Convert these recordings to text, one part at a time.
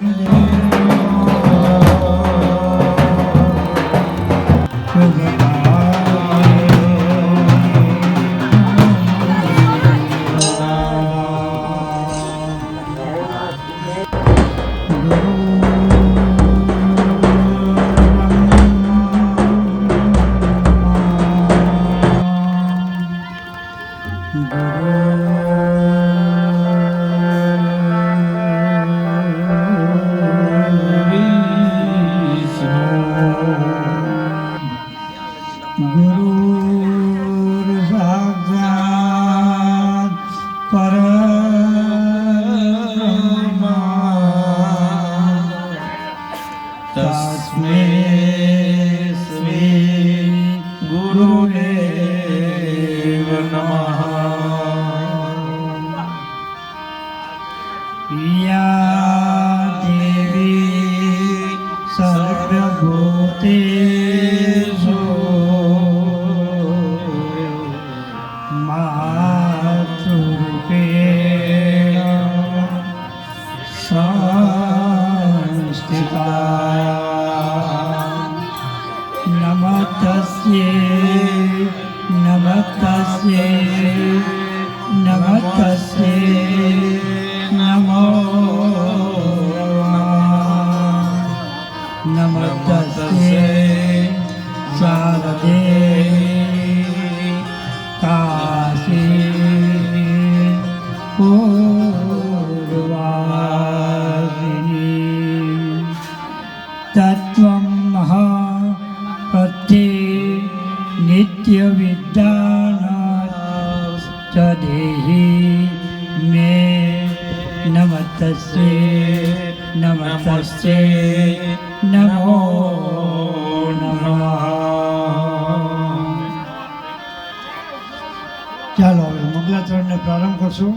Mm-hmm. તત્વં મહાપત્યે નિત્યવિદ્યાનાથ ચ દેહી મે નમસ્તે નમસ્તે નમો નમઃ ચાલો હવે મંગલાચરણને પ્રારંભ કરશું.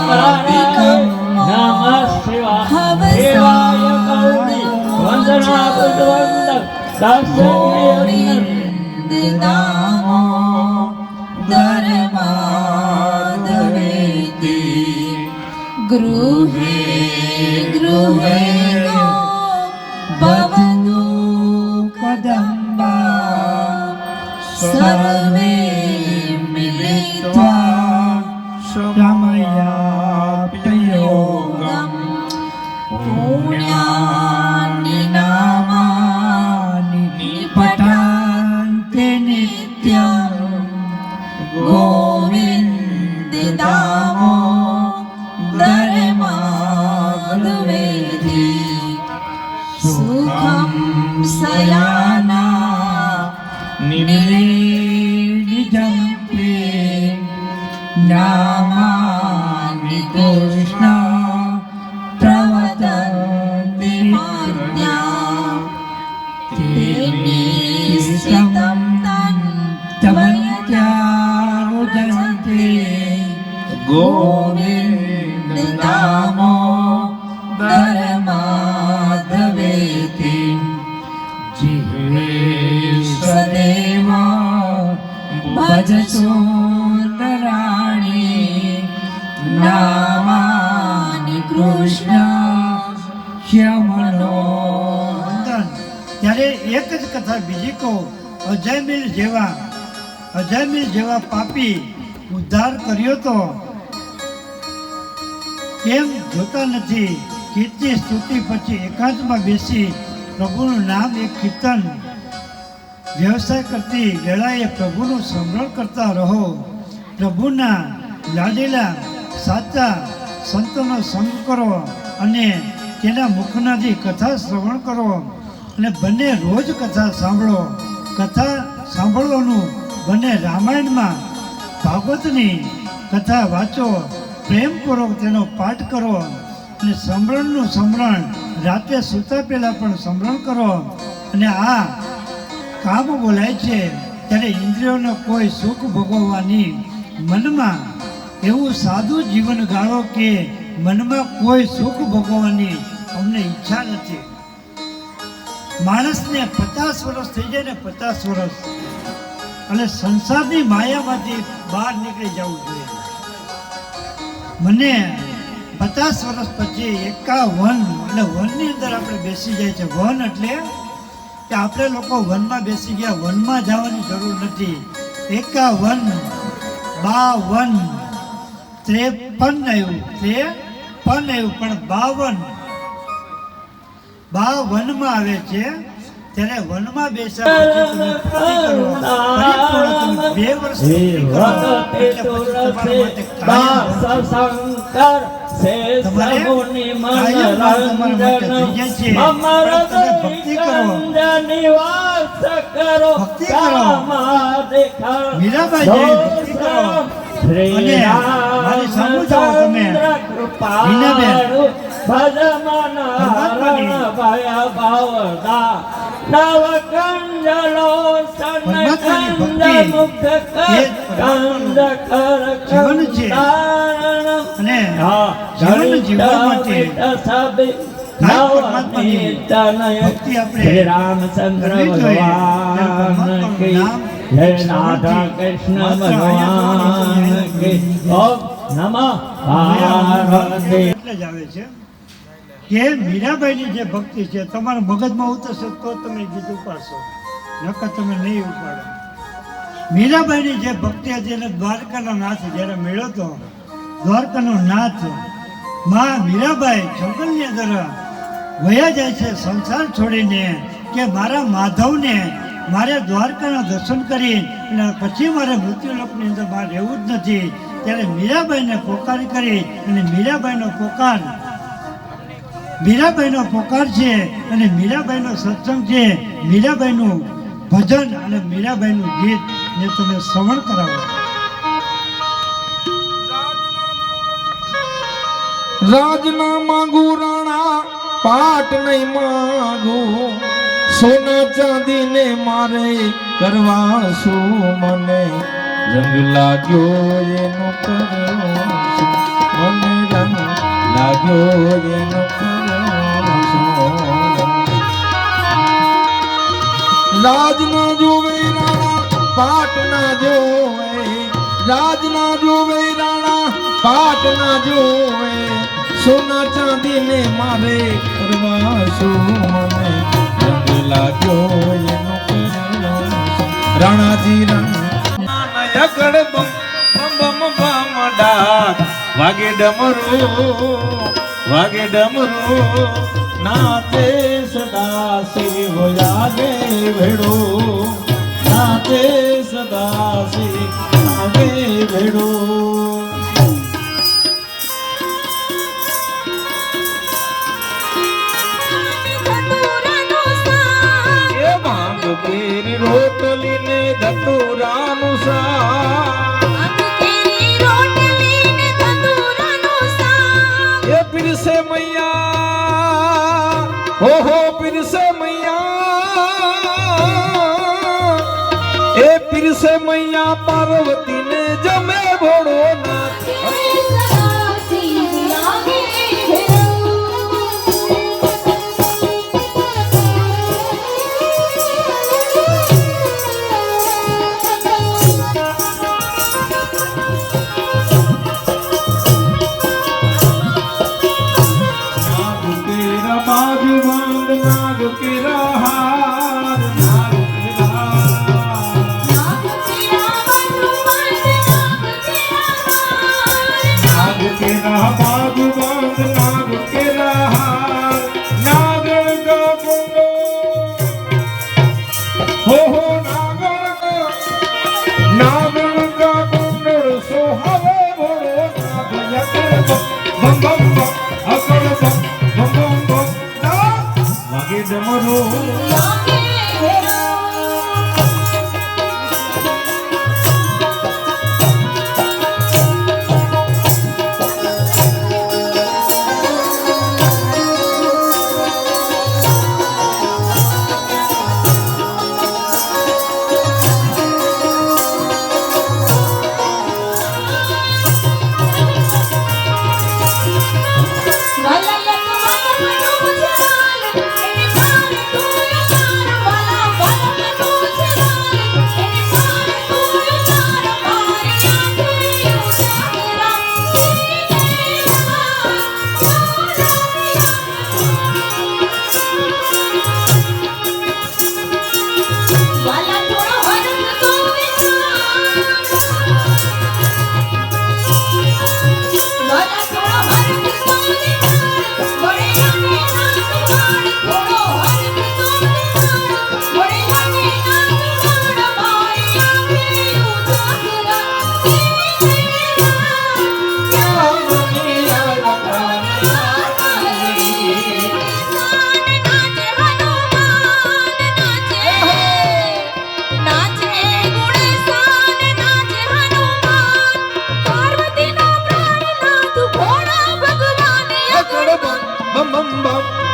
નકારાય નમઃ શિવાય દેવાય કૌરી વંદના બુદ્ધવંદ નામો ધર્માદવેતિ ગૃહે ગૃહે ભવતુ કદંબા. સર્વે જેવા પાપી ઉદ્ધાર કર્યો તો? કેમ જોતા નથી? કીર્તિ સ્તુતિ પછી એકાંતમાં બેસી પ્રભુનું નામ એક કીર્તન? વ્યવસાય કરતી વેળાએ પ્રભુનું સ્મરણ કરતા રહો. પ્રભુના લાડેલા સાચા સંતોનો સંગ કરો અને તેના મુખનાથી કથા શ્રવણ કરો અને બંને રોજ કથા સાંભળો. કથા સાંભળવાનું બંને રામાયણમાં ભાગવતની કથા વાંચો, પ્રેમપૂર્વક તેનો પાઠ કરો અને સમરણનું સમરણ રાત્રે સૂતા પહેલાં પણ સમરણ કરો. અને આ કામ બોલાય છે ત્યારે ઇન્દ્રિયોનો કોઈ સુખ ભોગવવાની મનમાં એવું સાદું જીવન ગાળો કે મનમાં કોઈ સુખ ભોગવવાની અમને ઈચ્છા નથી. માણસને પચાસ વર્ષ થઈ જાય ને પચાસ વર્ષ અને સંસારની માયામાંથી બહાર નીકળી જવું જોઈએ. મને પચાસ વર્ષ પછી એકાવન એટલે વનની અંદર આપણે બેસી જાય છે. વન એટલે કે આપણે લોકો વનમાં બેસી ગયા. વનમાં જવાની જરૂર નથી. એકાવન બાવન, ત્રેપન આવ્યું. ત્રેપન આવ્યું, પણ બાવન, બાવનમાં આવે છે. ત્યારે વનમાં કરો. બે વર્ષ ભક્તિ કરો. ભક્તિ કરો. નિવાસ કરો ભક્તિ કરો. કામા દેખા મીરાબાઈ ભક્તિ કરો. શ્રી અને મારી રામચંદ્ર જીવન છે. અને જીવન જીવવા માટે ભગવાન હે રાધા કૃષ્ણ ભગવાન નમ પાર્વતી. એટલે જ આવે છે. કે મીરાબાઈની જે ભક્તિ છે, તમારા મગજમાં ઉતરશે તો તમે ગીત ઉપાડશો. નકર તમે નહીં ઉપાડો. મીરાબાઈની જે ભક્તિ હતી, એને દ્વારકાનો નાથ જ્યારે મેળ્યો તો દ્વારકાનો નાથમાં મીરાબાઈ જંગલની અંદર વયા જાય છે, સંસાર છોડીને કે મારા માધવને મારે દ્વારકાના દર્શન કરી અને પછી મારે મૃત્યુલોકની અંદર બહાર રહેવું જ નથી. ત્યારે મીરાબાઈને પોકાર કરી અને મીરાબાઈનો પોકાર મીરાબાઈનો પોકાર છે અને મીરાબાઈનો સત્સંગ છે. મીરાબાઈનું ભજન અને મીરાબાઈનું ગીત ને તમે શ્રવણ કરાવો. રાજના માંગુ રાણા, પાટ નહીં માંગુ. સોના ચાંદી ને મારે કરવા શું મને? રંગ લાગ્યો એનો કરવો મને રંગ લાગ્યો એનો કરવો રાજ ના જોવે રાણા, પાટ ના જોવે. રાજ ના જોવે રાણા, પાટ ના જોવે. સોના ચાંદી ને મારે કરવા શું મને રાણાજી રંગ ઢકડ બમ બમ બમ વાગે ડમરું, વાગે ડમરો, નાતે યાદે ભેડો નાતે સદાશી આવે ભેડો. રોટલી ને ધતુર છે મૈયા પાર્વતી. કેરા બાગ બાગ નાગ કેરા હાર નાગર કા બોલો હો હો નાગર કા નાગર કા બોલો સો હવે બોલો નાગ યકર બમ બમ બમ અકર બમ બમ બમ વાગે ડમરો લા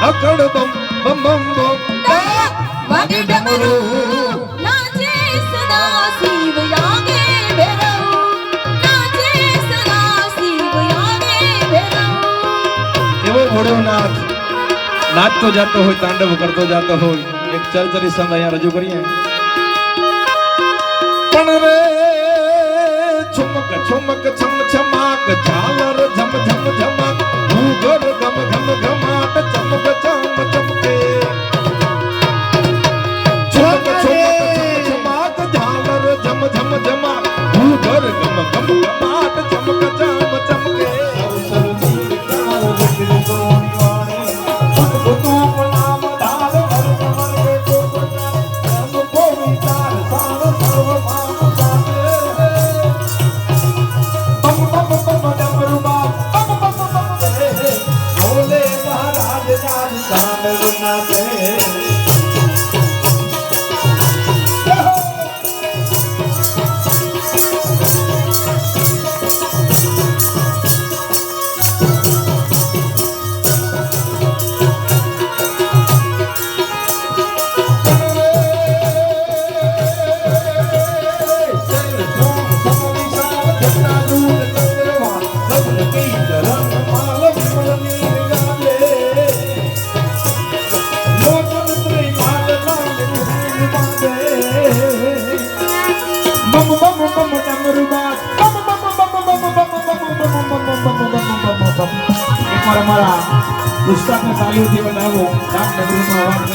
અખડ બમ બમ બમ. બમ વાગે ડમરું નાચતો જતો હોય તાંડવ કરતો જતો હોય. એક ચલચરી સંગ અહીંયા રજૂ કરીએ. પણ રે છમક છમક છમ છમાક ઝાલર ઝમ ઝમ ઝમક ભૂગર ગમ ગમ ગમ. come, come, come.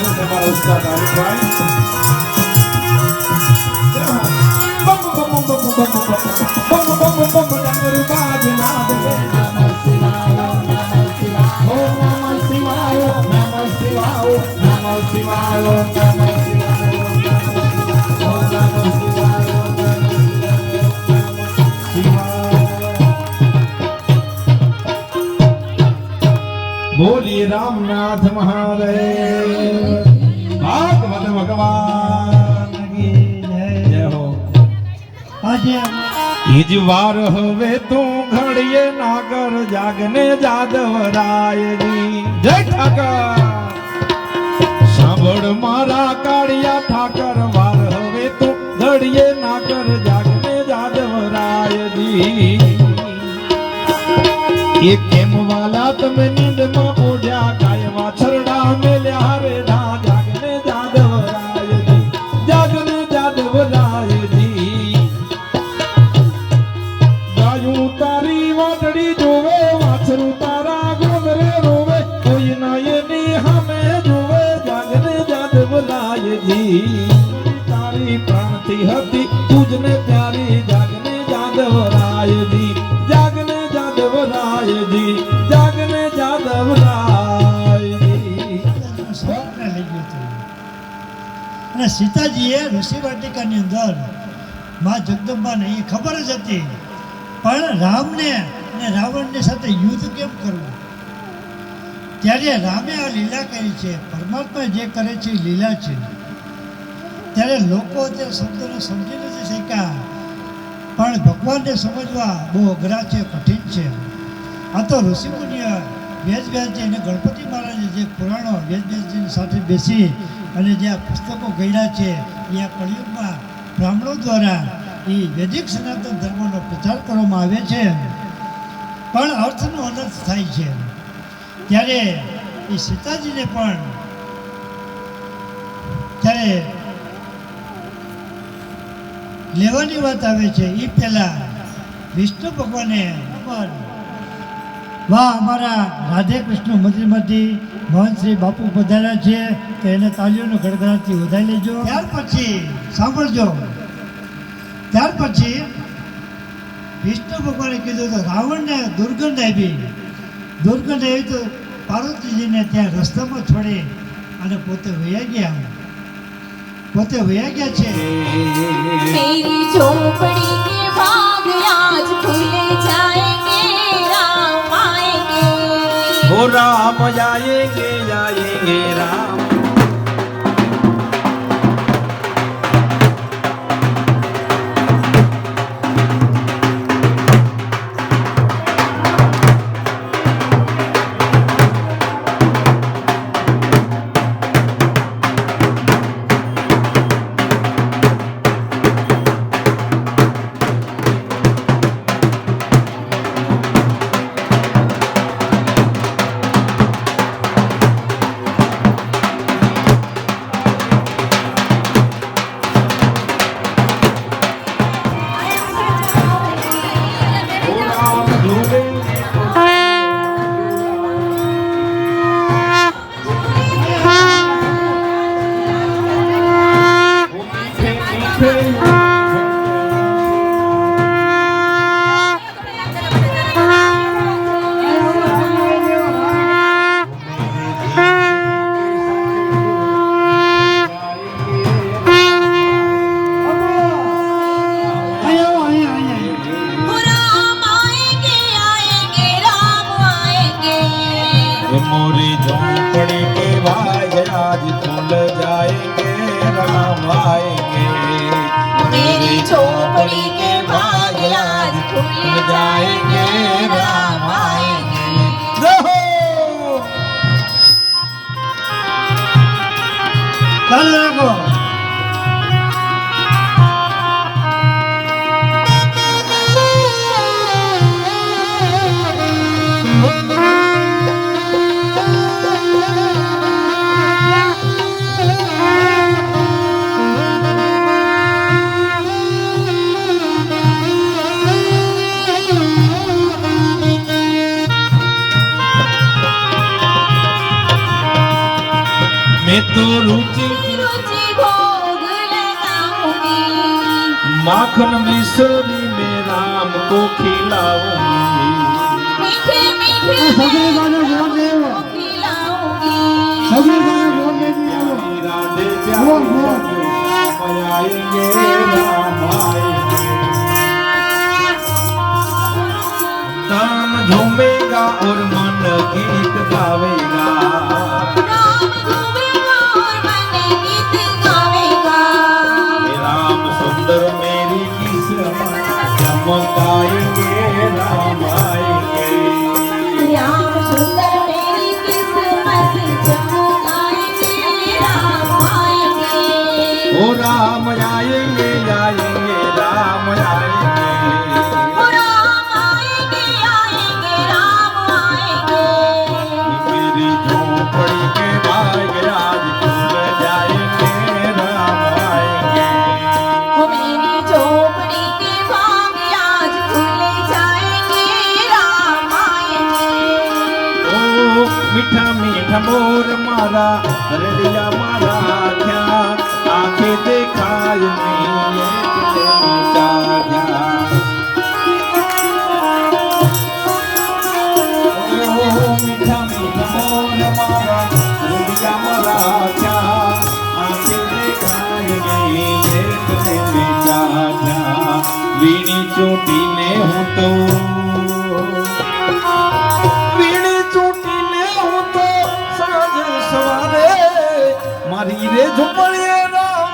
છે તમારા ઉસ્તાદ બોલી રામનાથ મહાદેવ ઈજ વાર હવે તું ઘડીએ નાગર જાગને જાદવ રાયજી જય ઠાકર! સાંભળ મારા કાળિયા ઠાકર વાર હવે તું ઘડીએ નાગર જાગને જાદવ રાયજી એ કેમ વાલા તમે નીંદમાં સીતાજીએ ઋષિ વાટિકાની અંદર મા જગદંબાને એ ખબર જ હતી, પણ રામને અને રાવણની સાથે યુદ્ધ કેમ કરવું? ત્યારે રામે આ લીલા કરી છે, પરમાત્મા જે કરે છે લીલા છે. ત્યારે લોકો અત્યારે શબ્દોને સમજી નથી શક્યા, પણ ભગવાનને સમજવા બહુ અઘરા છે, કઠિન છે. આ તો ઋષિમુનિઓ વેદ વ્યાસજી અને ગણપતિ મહારાજે જે પુરાણો વેદ સાથે બેસી અને જે આ પુસ્તકો ગયડા છે, એ આ કળિયુગમાં બ્રાહ્મણો દ્વારા એ વૈદિક સનાતન ધર્મનો પ્રચાર કરવામાં આવે છે. પણ અર્થનો અનર્થ થાય છે. ત્યારે એ સીતાજીને પણ ત્યારે લેવાની વાત આવે છે એ પહેલાં વિષ્ણુ ભગવાને ખબર વાહ અમારા રાધે કૃષ્ણ મંદિરમાંથી મહંત શ્રી બાપુ પધાર્યા છે તો એને તાલીઓનો ગડગડાટથી વધારી લેજો. ત્યાર પછી સાંભળજો. ત્યાર પછી વિષ્ણુ ભગવાને કીધું તો રાવણને દુર્ગંધ આવી દુર્ગંધ આવી તો પાર્વતીજીને ત્યાં રસ્તામાં છોડી અને પોતે વયા ગયા. પોતે વયા ગયા છે. મેરી ઝોપડી કે બાગ આજ ખુલે જાય. राम जाएंगे जाएंगे राम સગડી બાજુ જોર દેવી આવો प्यारी राधे प्यारी राधे राम आएंगे राम आएंगे तन झूमेगा और मन गीत गावेगा 那 ઝુંપડીએ રામ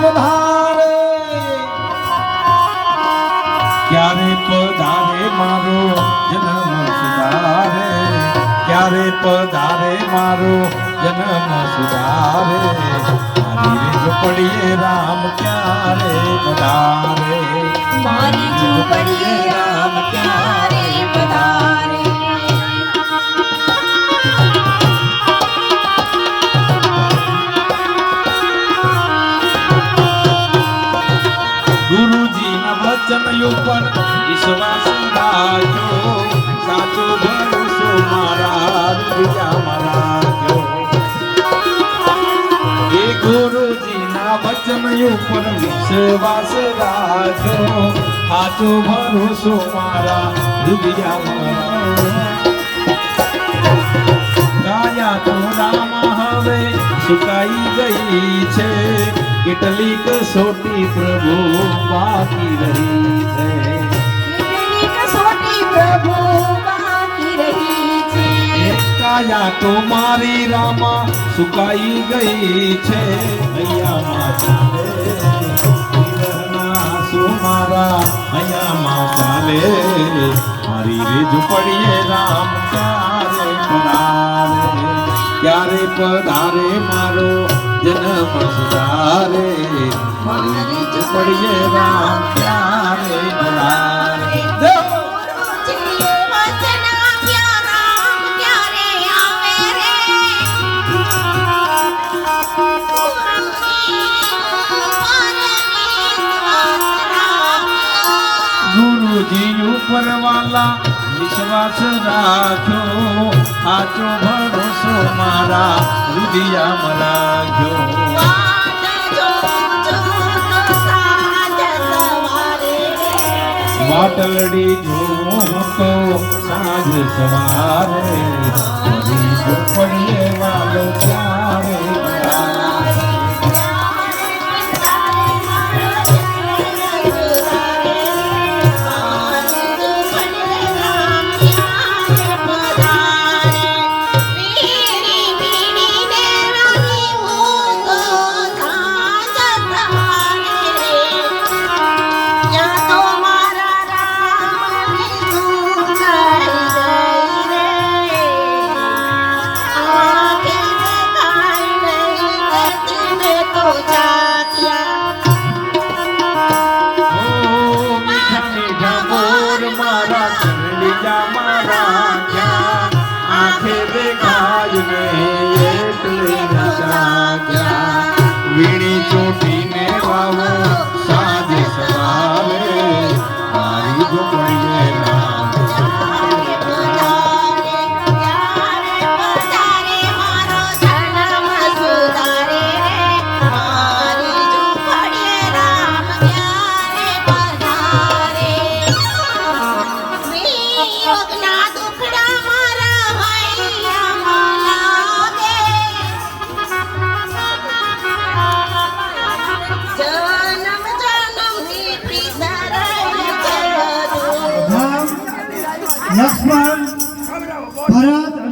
વધારે. ક્યારે પધારે મારો જન્મ સુધારે. ક્યારે પધારે મારો જન્મ સુધારે. મારી ઝુંપડીએ રામ ક્યારે પધારે મારી ઝૂંપડીએ રામ ક્યારે વચન ઉપર વિશ્વાસ રાખ્યો સાચો ભરોસો મારા રૂપિયા રાખ્યો એ ગુરુજીના વચન ઉપર વિશ્વાસ રાખ્યો સાચો ભરોસો મારા રૂપિયા કાયા તો રામા હવે સુકાઈ ગઈ છે. કેટલીક સોટી પ્રભુ બાકી રહી છે. કેટલી કસોટી પ્રભુ બાકી રહી છે. કાયા તો મારી રામા સુકાઈ ગઈ છે. સુમારા અહીંયામાં ચાલે મારી રે પડીએ રામ ક્યારે પધારે? ક્યારે પધારે મારો જન્મ સુધારે મારી રે ઝૂંપડીએ રામ ક્યારે પધારે દેવ ગુરુજીએ વચન આપ્યા રામ ક્યારે આવે રે ગુરુજી ઉપર વાલા વિશ્વાસ રાખ્યો આચો ભરોસો મારા. રાખ્યો વાટલડી જોઉં તો સાંજ સવારે ઝૂંપડીએ વાલો ક્યારે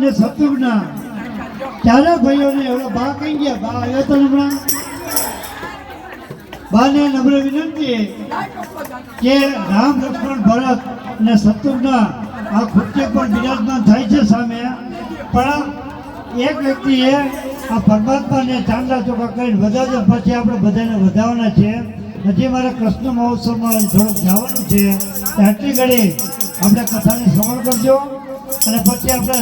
અને શત્રુઘ્ન ચારે ભાઈઓને એવડો બા કહી ગયા? બા આવ્યો તો હમણાં બાને નમ્ર વિનંતી કે રામ લક્ષ્મણ ભરત અને શત્રુઘ્ન આ કૃત્ય પણ બિરાજમાન થાય છે સામે. પણ એક વ્યક્તિએ આ પરમાત્માને ચાંદા ચોખા કરીને વધારે પછી આપણે બધાને વધારવાના છે. હજી મારે કૃષ્ણ મહોત્સવમાં થોડુંક જવાનું છે. એટલી ઘડી આપણે કથાની શ્રવણ કરજો. અને પછી આપણે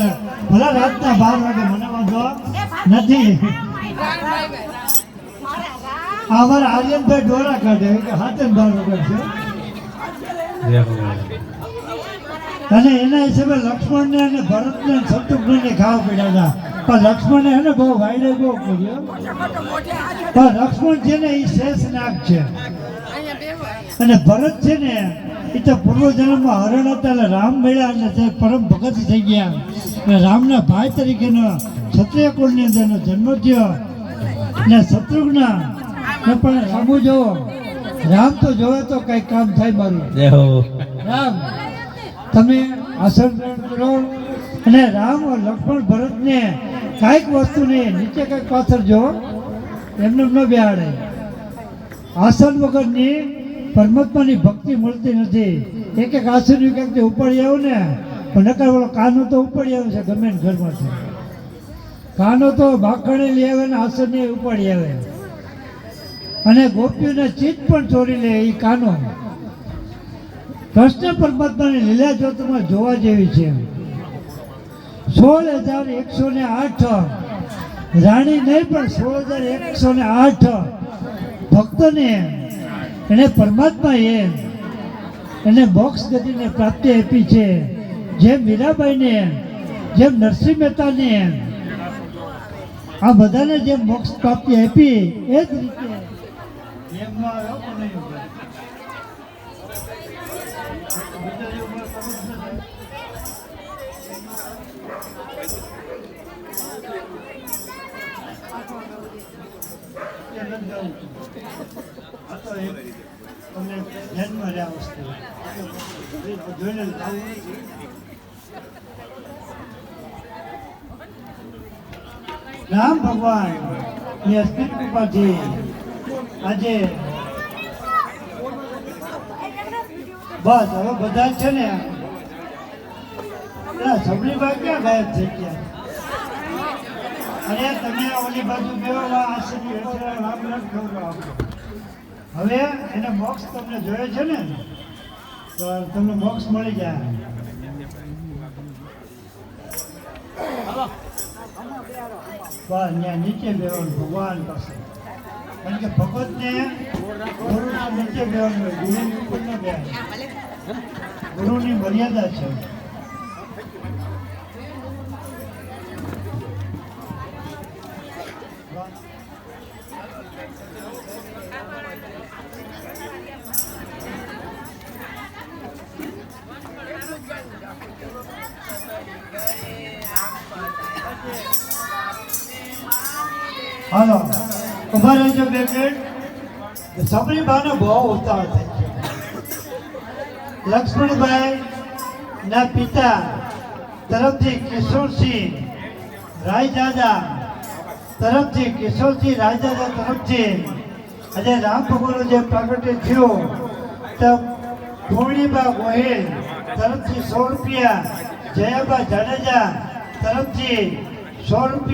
ભલા રાતના બાર વાગે મને વાંધો નથી. અમારા આર્યનભાઈ ડોરા કાઢે કે હાથે બાર છે અને એના હિસાબે લક્ષ્મણને અને ભરતને શત્રુઘ્નને ખાવા પડ્યા હતા. પણ લક્ષ્મણ હે ને બહુ વાયડે બહુ કર્યો. પણ લક્ષ્મણ છે ને એ શેષનાગ છે. અને ભરત છે ને એ તો પૂર્વ જન્મમાં હરણ હતા એટલે રામ મળ્યા એટલે પરમ ભગત થઈ ગયા. અને રામના ભાઈ તરીકેનો ક્ષત્રિય કુળની અંદરનો જન્મ થયો. ને શત્રુઘ્ન ને પણ રામુ જોવો. રામ તો જોવે તો કઈ કામ થાય મારું. રામ તમે આસન કરો. અને રામ લક્ષ્મણ ભરતને કાંઈક વસ્તુને નીચે કંઈક પાથરજો એમને ન બેહાડે. આસન વગરની પરમાત્માની ભક્તિ મળતી નથી. એક એક આસન કંઈક ઉપાડી આવું ને પણ નકર ઓલો કાનો તો ઉપાડી આવે છે ગમે ઘરમાંથી. કાનો તો ભાખણે લઈ આવે ને આસન ઉપાડી આવે. અને ગોપીઓને ચીજ પણ ચોરી લે એ કાનો. કૃષ્ણ પરમાત્માની લીલા જો જોવા જેવી છે. સોળ હજાર એકસો ને આઠ. રાણી નહીં પણ સોળ હજાર એકસો ને આઠ. ભક્તને એને પરમાત્માએ એને મોક્ષ ગતિને પ્રાપ્તિ આપી છે. જેમ મીરાબાઈને, જેમ નરસિંહ મહેતાને, આ બધાને જેમ મોક્ષ પ્રાપ્તિ આપી, એ જ રીતે રામ ભગવાનની અસ્તિત્વ પરથી આજે બસ, હવે બધા છે ને પેલા સબલીભાઈ ક્યાં ગાયબ થઈ ગયા? અરે તમે ઓલી બાજુ ગયો આશરી હેઠળ રામ રામ ખવડાવો. હવે એને બોક્સ તમને જોયો છે ને? તો તમને બોક્સ મળી જાય. ત્યાં નીચે બેવાનું ભગવાન પાસે. કારણ કે ભગતને ગુરુના નીચે બેવાનું ગુરુ ગુરુની ઉપર ન બેહાય. ગુરુની મર્યાદા છે. હાલો. ઊભા રહેજો બે મિનિટ સબરી બહુ ઉતાવળ થઈ ગયો. લક્ષ્મણભાઈ ના પિતા તરફથી કિશોરસિંહ રાયદાદા તરફથી કિશોરસિંહ રાયદાદા તરફથી આજે રામ ભગવાનનું જે પ્રાગટ્ય થયું, તો પૂર્ણિમા ગોહિલ તરફથી સો રૂપિયા, જયાબા જાડેજા તરફથી સો રૂપિયા